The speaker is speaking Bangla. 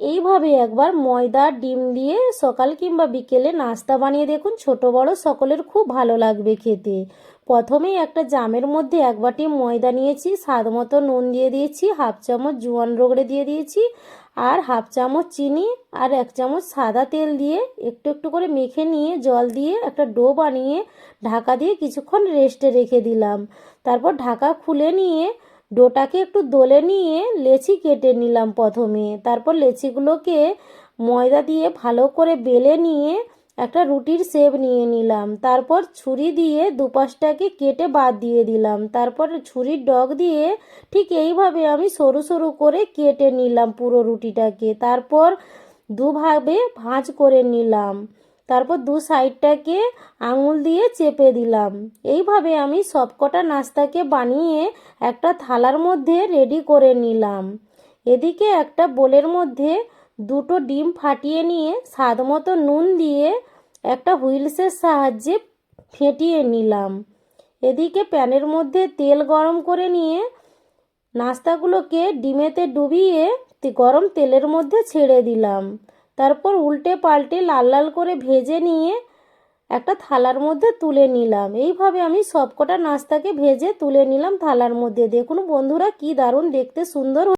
এইভাবে একবার ময়দা, ডিম দিয়ে সকাল কিংবা বিকেলে নাস্তা বানিয়ে দেখুন। ছোট, বড় সকলের খুব ভালো লাগবে খেতে। প্রথমেই একটা জামের মধ্যে এক বাটি ময়দা নিয়েছি, স্বাদ মতো নুন দিয়ে দিয়েছি, হাফ চামচ জোয়ান রগড়ে দিয়ে দিয়েছি, আর হাফ চামচ চিনি আর এক চামচ সাদা তেল দিয়ে একটু একটু করে মেখে নিয়ে, জল দিয়ে একটা ডো বানিয়ে ঢাকা দিয়ে কিছুক্ষণ রেস্টে রেখে দিলাম। তারপর ঢাকা খুলে নিয়ে ডোটাকে একটু দোলে নিয়ে লেচি কেটে নিলাম প্রথমে। তারপর লেচিগুলোকে ময়দা দিয়ে ভালো করে বেলে নিয়ে একটা রুটির শেপ নিয়ে নিলাম। তারপর ছুরি দিয়ে দুপাশটাকে কেটে বাদ দিয়ে দিলাম। তারপর ছুরির ডগ দিয়ে ঠিক এইভাবে আমি সরু সরু করে কেটে নিলাম পুরো রুটিটাকে। তারপর দুভাবে ভাঁজ করে নিলাম। তারপর দু সাইডটাকে আঙুল দিয়ে চেপে দিলাম। এইভাবে আমি সবকটা নাস্তাকে বানিয়ে একটা থালার মধ্যে রেডি করে নিলাম। এদিকে একটা বোলের মধ্যে দুটো ডিম ফাটিয়ে নিয়ে স্বাদ মতো নুন দিয়ে একটা হুইলসের সাহায্যে ফেটিয়ে নিলাম। এদিকে প্যানের মধ্যে তেল গরম করে নিয়ে নাস্তাগুলোকে ডিমেতে ডুবিয়ে গরম তেলের মধ্যে ছেড়ে দিলাম। তারপর উল্টে পাল্টে লাল লাল করে ভেজে নিয়ে একটা থালার মধ্যে তুলে নিলাম। এইভাবে আমি সবকটা নাস্তাকে ভেজে তুলে নিলাম থালার মধ্যে। দেখুন বন্ধুরা, কি দারুণ, দেখতে সুন্দর